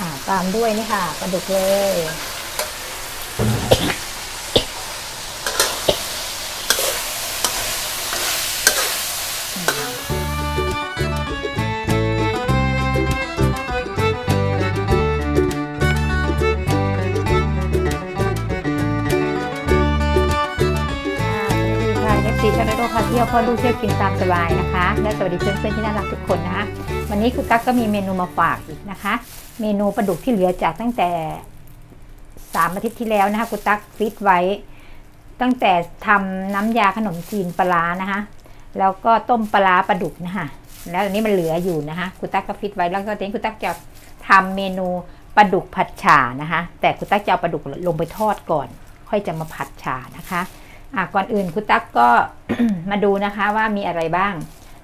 อ่าตามด้วยนี่ค่ะปลาดุกเลยค่ะสวัสดีค่ะเอฟซีชาแนลพาเที่ยวพ่อลูเที่ยวกินตามสบายนะคะ และสวัสดีเพื่อนๆที่น่ารักทุกคนนะคะ วันนี้คุณตั๊กก็มีเมนูมาฝากอีกนะคะ เมนูปลาดุกที่เหลือจากตั้งแต่สามอาทิตย์ที่แล้วนะคะคุณตั๊กฟิตไว้ ตั้งแต่ทำน้ำยาขนมจีนปลานะคะแล้วก็ต้มปลาปลาดุกนะคะแล้วอันนี้มันเหลืออยู่นะคะคุณตั๊กก็ฟิตไว้แล้วก็ทีนี้คุณตั๊กจะทำเมนูปลาดุกผัดฉ่านะคะแต่คุณตั๊กจะเอาปลาดุกลงไปทอดก่อน ค่อยจะมาผัดฉ่านะคะอะก่อนอื่นคุณตั๊กก็มาดูนะคะว่ามีอะไรบ้าง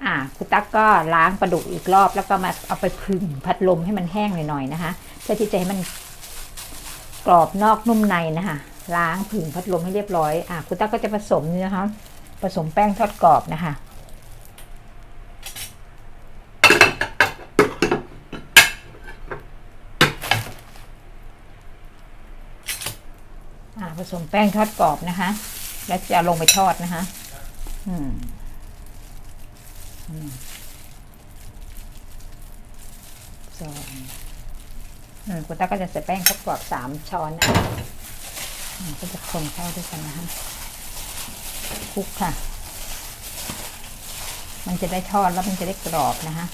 อะคุณตั๊กก็ล้างปลาดุกอีกรอบแล้วก็มาเอาไปพึ่งพัดลมให้มันแห้งหน่อยๆนะคะ เพื่อที่จะให้มันกรอบนอกนุ่มในนะคะล้างผึ่งพัดลมให้เรียบร้อยอะคุณตั๊กก็จะผสมนี่นะคะ ผสมแป้งทอดกรอบนะคะ ผสมแป้งทอดกรอบนะคะ แล้วจะลงไปทอดนะคะ อืม สองคุณตาก็จะใส่แป้งทอดกรอบสามช้อนนะก็จะคนเข้าด้วยกันนะคะคลุกค่ะ มันจะได้ทอดแล้วมันจะได้กรอบนะคะ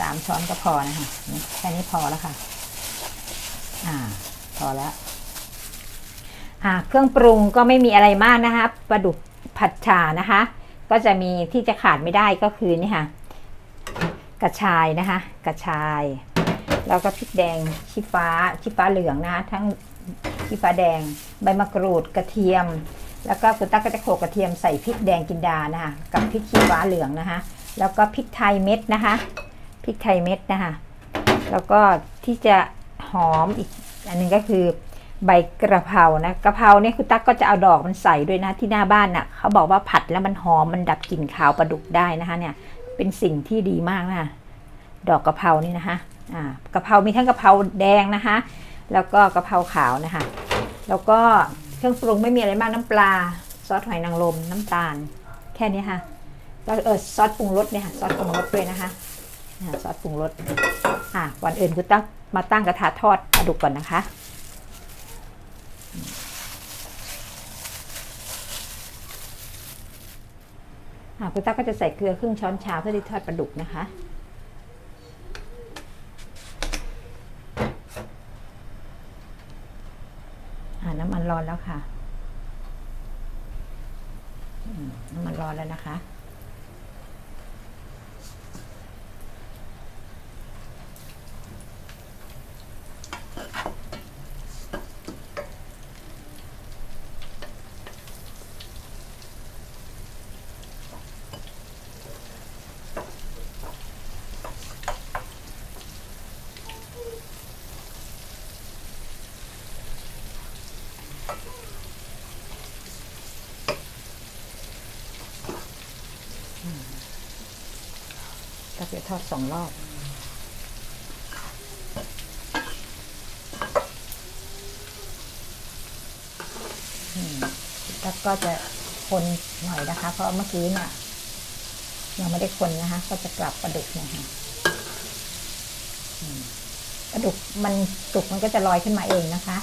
สามช้อนก็พอนะคะแค่นี้พอแล้วค่ะ อ่า พอแล้ว อ่า เครื่องปรุงก็ไม่มีอะไรมากนะคะปลาดุก ผัดฉ่านะคะ ก็จะมีที่จะขาดไม่ได้ก็คือนี่ค่ะ กระชายนะคะ กระชาย แล้วก็พริกแดงชี้ฟ้าชี้ฟ้าเหลืองนะคะทั้งชี้ฟ้าแดง ใบมะกรูดกระเทียม แล้วก็คุณตั๊กก็จะโขลกกระเทียมใส่พริกแดงกินดานะคะกับพริกชี้ฟ้าเหลืองนะคะ แล้วก็พริกไทยเม็ดนะคะพริกไทยเม็ดนะคะ แล้วก็ที่จะหอมอีกอันหนึงก็คือ ใบกระเพรานะกระเพราเนี่ยคุณตั๊กก็จะเอาดอกมันใส่ด้วยนะที่หน้าบ้านน่ะเขาบอกว่าผัดแล้วมันหอมมันดับกลิ่นคาวปลาดุกได้นะคะเนี่ยเป็นสิ่งที่ดีมากนะคะดอกกระเพรานี่นะคะอ่ากระเพรามีทั้งกระเพราแดงนะคะ แล้วก็กระเพราขาวนะคะ แล้วก็เครื่องปรุงไม่มีอะไรมากน้ำปลาซอสหอยนางรมน้ำตาล แค่นี้ค่ะแล้วเออซอสปรุงรสเนี่ยค่ะซอสปรุงรสด้วยนะคะซอสปรุงรสอะก่อนอื่นคุณตั้งมาตั้งกระทะทอดปลาดุกก่อนนะคะ คุณต้าก็จะใส่เกลือครึ่งช้อนชาเพื่อที่ทอดปลาดุกนะคะ น้ำมันร้อนแล้วค่ะ น้ำมันร้อนแล้วนะคะ ทอดสองรอบ แล้วก็จะคนหน่อยนะคะ เพราะเมื่อกี้เนี่ยยังไม่ได้คนนะคะ ก็จะกลับปลาดุกนะคะปลาดุกมันสุกมันก็จะลอยขึ้นมาเองนะคะ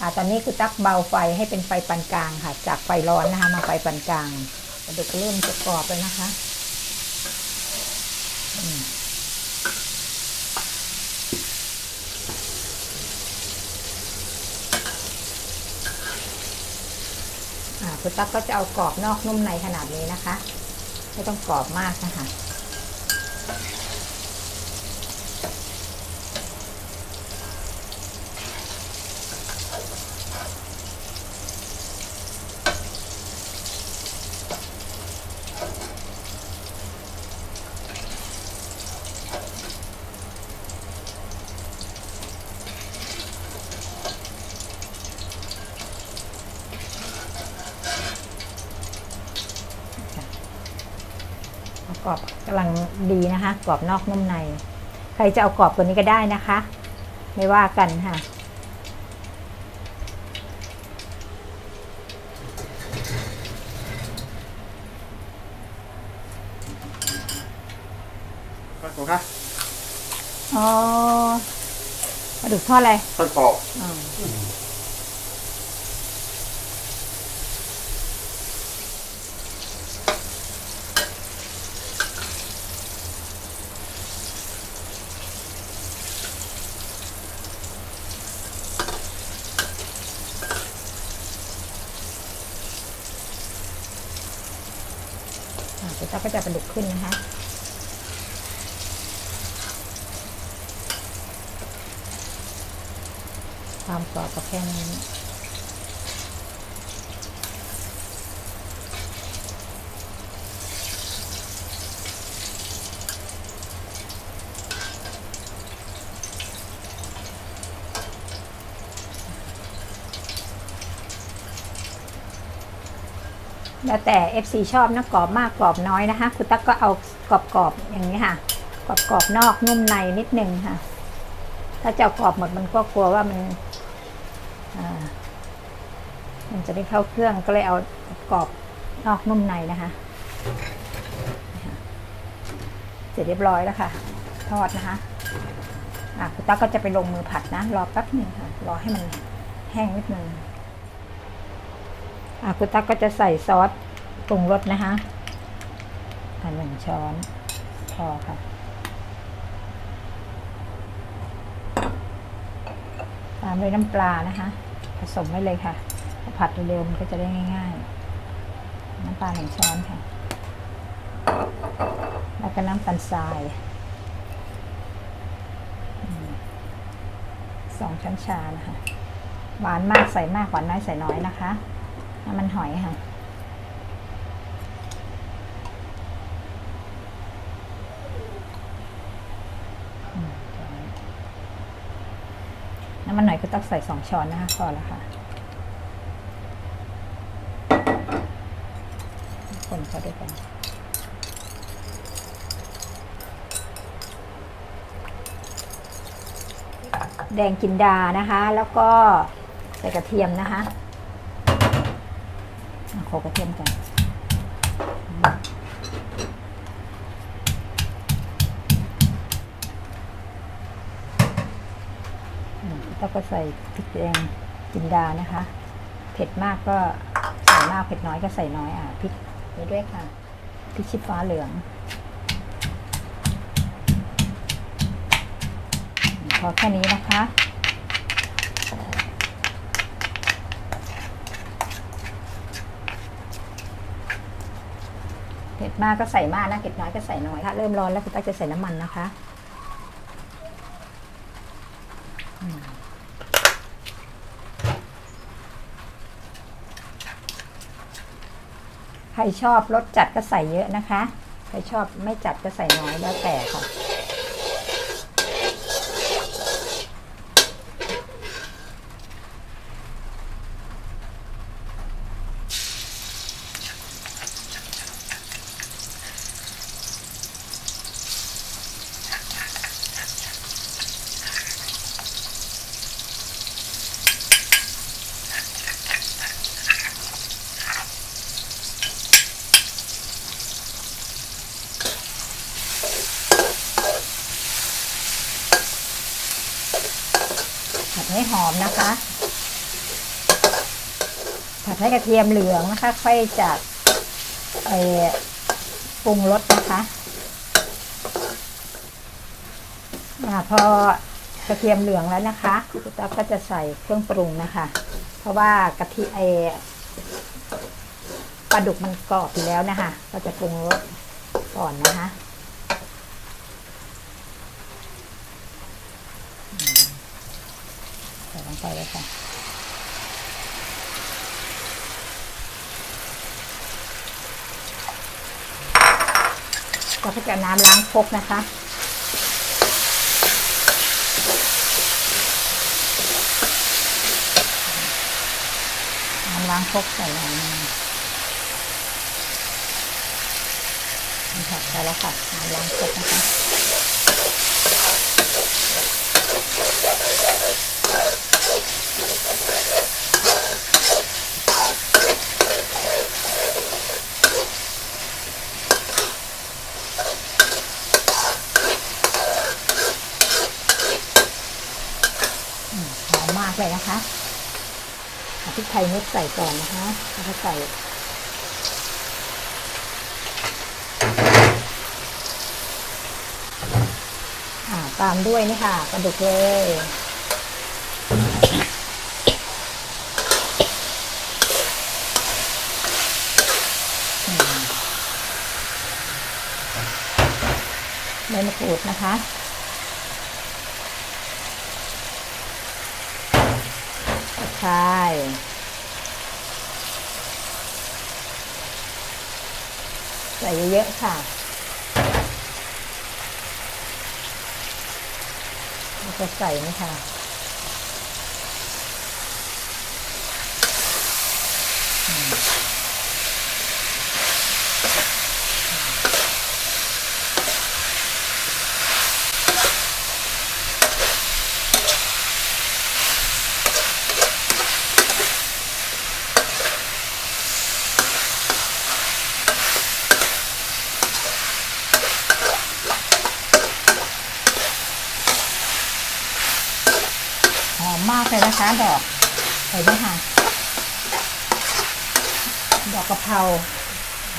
อ่าตอนนี้คือตักเบาไฟให้เป็นไฟปานกลางค่ะ จากไฟร้อนนะคะ มาไฟปานกลางปลาดุกเริ่มจะกรอบแล้วนะคะ คุณตั๊กก็จะเอากรอบนอกนุ่มในขนาดนี้นะคะ ไม่ต้องกรอบมากนะคะ กรอบกำลังดีนะคะกรอบนอกนุ่มใน ใครจะเอากรอบกว่านี้ก็ได้นะคะ ไม่ว่ากันค่ะครับผมครับอ๋อปลาดุกทอดอะไรทอดกรอบ อ๋อ ดี๋ยวเราก็จะประดุกขึ้นนะคะความกรอบก็แค่นี้ แล้วแต่ FC ชอบนะกรอบมากกรอบน้อยนะคะ คุณตั๊กก็เอากรอบๆอย่างนี้ค่ะ กรอบๆนอกนุ่มในนิดนึงค่ะ ถ้าจะเอากรอบหมดมันก็กลัวว่ามันมันจะไม่เข้าเครื่องก็เลยเอากรอบนอกนุ่มในนะคะ เสร็จเรียบร้อยแล้วค่ะ ทอดนะคะคุณตั๊กก็จะไปลงมือผัดนะ รอแป๊บหนึ่งค่ะ รอให้มันแห้งนิดนึง คุณตั๊กก็จะใส่ซอสปรุงรสนะคะอะหนึ่งช้อนพอค่ะ ตามด้วยน้ำปลานะคะ ผสมไว้เลยค่ะ ผัดเร็วๆมันก็จะได้ง่าย ๆ น้ำปลาหนึ่งช้อนค่ะ แล้วก็น้ำตาลทรายสองช้อนชานะคะ หวานมากใส่มากหวานน้อยใส่น้อยนะคะ น้ำมันหอยค่ะ น้ำมันหอยก็ต้องใส่สองช้อนนะคะพอแล้วค่ะคนเขาด้วยกันแดงกินดานะคะ แล้วก็ใส่กระเทียมนะคะ โขกระเทียมกันแล้วก็ใส่พริกแดงจินดานะคะ เผ็ดมากก็ใส่มากเผ็ดน้อยก็ใส่น้อยอะพริกนี้ด้วยค่ะพริกชี้ฟ้าเหลือง พอแค่นี้นะคะ ผ็ดมากก็ใส่มากนะเผ็ดน้อยก็ใส่น้อยถ้าเริ่มร้อนแล้วคุณตั๊กจะใส่น้ำมันนะคะใครชอบรสจัดก็ใส่เยอะนะคะ ใครชอบไม่จัดก็ใส่น้อยแล้วแต่ค่ะ ให้หอมนะคะ ผัดให้กระเทียมเหลืองนะคะ ค่อยจัดเอ่อปรุงรสนะคะอาพอกระเทียมเหลืองแล้วนะคะคุณตั๊กก็จะใส่เครื่องปรุงนะคะ เพราะว่ากะทิไอปลาดุกมันกรอบอยู่แล้วนะคะ ก็จะปรุงรสก่อนนะคะ ใส่ลง ไปเลยค่ะ เราก็จะน้ำล้างครกนะคะน้ำล้างครกใส่ลงนี่ค่ะใส่แล้วค่ะน้ำล้างครกนะคะากเลยนะคะเอาพริก ไทยเม็ดใส่ก่อนนะคะแล้วก็ใส่อาตามด้วยนี่ค่ะปลาดุกเลยใบมะกรูดนะคะกระชายใส่ เยอะๆค่ะแล้วก็ใส่นะคะ หอมม บอกใส่ด้วยค่ะ ดอกกะเพรา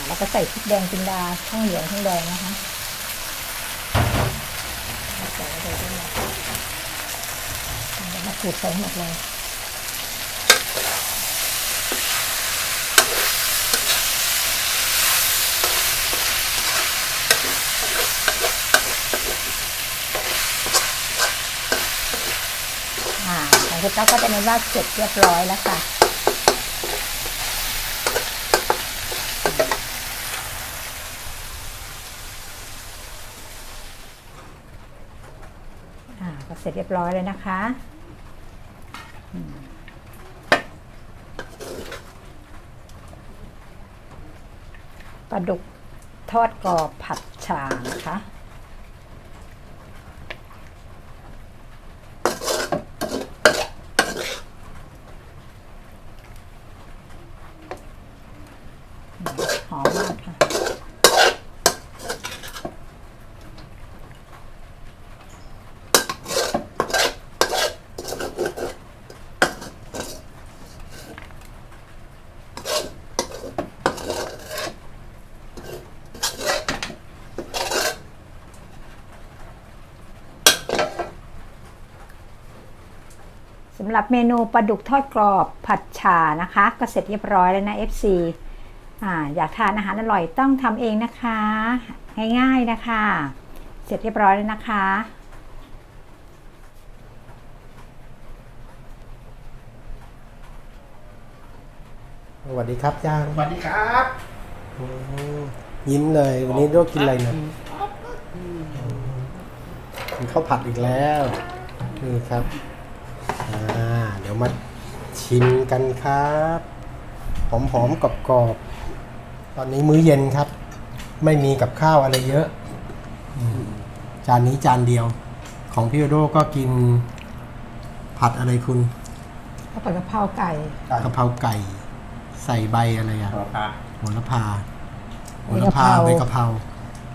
แล้วก็ใส่พริกแดงจินดาข้างเหลืองข้างแดงนะคะใส่ไปด้วยนะเดี๋ยวมาขูดใส่หมดเลย อ่าขอเต้าก็จะเป็นว่าเสร็จเรียบร้อยแล้วค่ะ อ่าก็เสร็จเรียบร้อยเลยนะคะปลาดุกทอดกรอบผัดฉ่านะคะ หอมมากค่ะ สำหรับเมนูปลาดุกทอดกรอบผัดฉ่านะคะ ก็เสร็จเรียบร้อยแล้วนะ FC อ่าอยากทานอาหารอร่อยต้องทำเองนะคะ ง่ายๆนะคะ เสร็จเรียบร้อยแล้วนะคะสวัสดีครับย่างสวัสดีครับอืมยิ้มเลย วันนี้โดกินอะไรเนี่ยกินข้าวผัดอีกแล้วนี่ครับ อ่าเดี๋ยวมาชิมกันครับหอมๆกรอบๆตอนนี้มื้อเย็นครับ ไม่มีกับข้าวอะไรเยอะอืมจานนี้จานเดียว ของพี่โอโดก็กิน ผัดอะไรคุณข้าวผัดกะเพราไก่กะเพราไก่ ใส่ใบอะไรอะครับโหระพาโหใบระกะเพพาราใบกะเพรา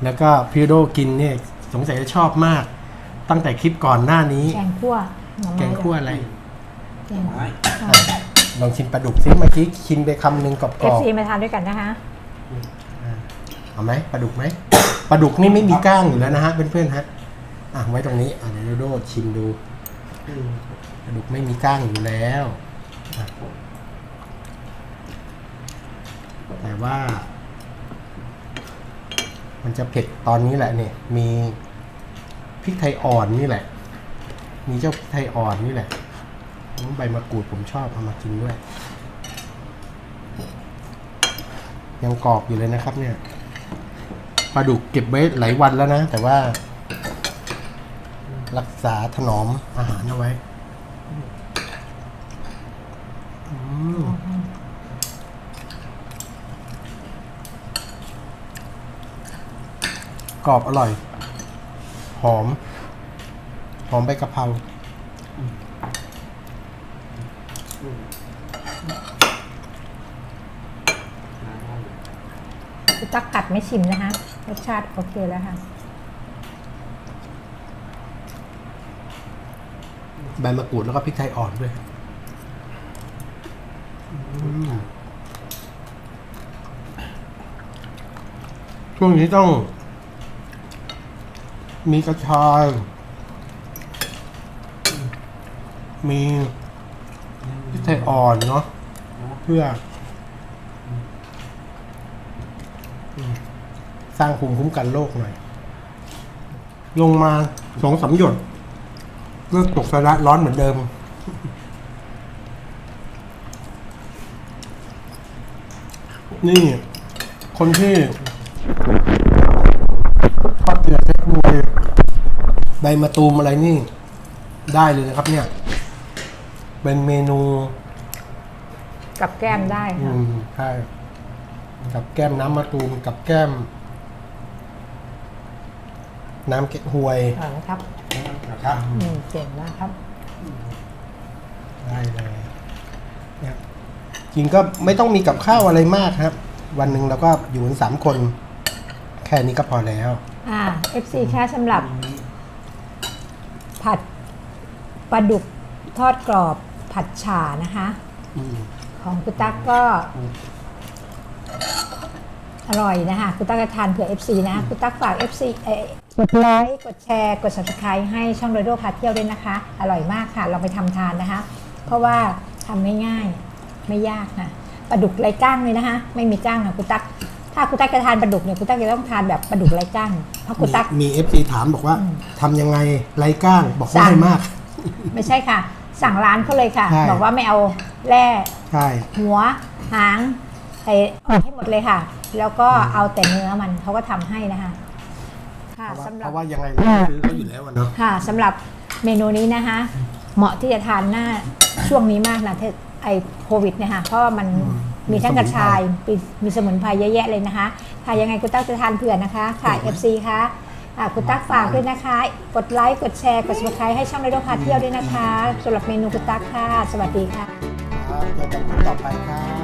แล้วก็พี่โดกินเนี่ยสงสัยจะชอบมาก ตั้งแต่คลิปก่อนหน้านี้แกงคั่วหน่อไม้ แกงคั่วอะไรแกงไม่ลองชิมปลาดุกซิเมื่อกี้ชิมไปคำหนึ่งกรเออฟบซีมาทานด้วยกันนะคะๆเอาไหมปลาดุกไหมปลาดุกนี่ไม่มีก้างอยู่แล้วนะฮะเพื่อนๆฮะอะไว้ตรงนี้อะเดี๋ยวโดชิมดูปลาดุกไม่มีก้างอยู่แล้วอะแต่ว่า มันจะเผ็ดตอนนี้แหละเนี่ยมีพริกไทยอ่อนนี่แหละ มีเจ้าไทยอ่อนนี่แหละใบมะกรูดผมชอบเอามากินด้วย ยังกรอบอยู่เลยนะครับ เนี่ยปลาดุกเก็บไว้หลายวันแล้วนะ แต่ว่า รักษาถนอมอาหารเอาไว้กรอบอร่อย หอม หอมใบกะเพราตักกัดไม่ชิมนะคะรสชาติโอเคแล้วค่ะ ใบมะกรูดแล้วก็พริกไทยอ่อนด้วยช่วงนี้ต้อง มีกระชาย มีพริกไทยอ่อนเนาะเพื่อ สร้างภูมิคุ้มกันโรคหน่อย ลงมาสองสามหยดเลือกตกสาระร้อนเหมือนเดิม นี่ คนที่ทอดเกลือเทคโนโลยีใบมะตูมอะไรนี่ ได้เลยนะครับเนี่ย เป็นเมนูกับแก้มได้อืค่ะ มใช่กับแก้มน้ำมะตูมกับแก้ม น้ำเก๊กฮวยเอาละครับ นะครับ อืมเจ๋งมากครับ ได้เลยเนี่ยจริงก็ไม่ต้องมีกับข้าวอะไรมากครับ วันหนึ่งเราก็อยู่กันสามคน แค่นี้ก็พอแล้ว อ่า FC แค่สำหรับ ผัดปลาดุกทอดกรอบ ผัดฉ่านะคะอืมของคุณตั๊กก็อร่อยนะคะคุณตั๊กจะทานเผื่อ FC นะคะคุณตั๊กฝาก FC เอ่อกดไลค์กดแชร์ กด subscribe ให้ช่องโรโดพาเที่ยวด้วยนะคะ อร่อยมากค่ะลองไปทำทานนะคะ เพราะว่าทำง่ายๆไม่ยากค่ะปลาดุกไร้ก้างเลยนะคะ ไม่มีก้างค่ะคุณตั๊กถ้าคุณตั๊กจะทานปลาดุกเนี่ยคุณตั๊กจะต้องทานแบบปลาดุกไร้ก้างเพราะคุณตั๊กมีเอฟซีถามบอกว่าทำยังไงไรก้างบอกสั่ง่างยมาก ไม่ใช่ค่ะ สั่งร้านเขาเลยค่ะ ใช่ บอกว่าไม่เอาแร่ใช่ หัวหางไอออกให้หมดเลยค่ะ แล้วก็เอาแต่เนื้อมันเขาก็ทำให้นะคะค่ะเพราะว่าสำหเพรับ ราะว่ายังไงเราก็ซื้อเขาอยู่แล้วอะเนาะ ค่ะสำหรับเมนูนี้นะคะ เหมาะที่จะทานหน้าช่วงนี้มากนะเทศไอโควิดเนี่ยค่ะเพราะว่ามันมีทั้งกระชายมีมีสมุนไพรเยอะแยะเลยนะคะ ค่ะยังไงคุณตั๊กจะทานเผื่อนะคะ ค่ะ FC ค่ะ อะคุณตั๊กฝากด้วยนะคะ กดไลค์กดแชร์กดสมัครให้ช่องในโลกพาเที่ยวด้วยนะคะสำหรับเมนูคุณตั๊กค่ะ สวัสดีค่ะ ครับเจอกันครั้งต่อไปครับสวัสดีครับ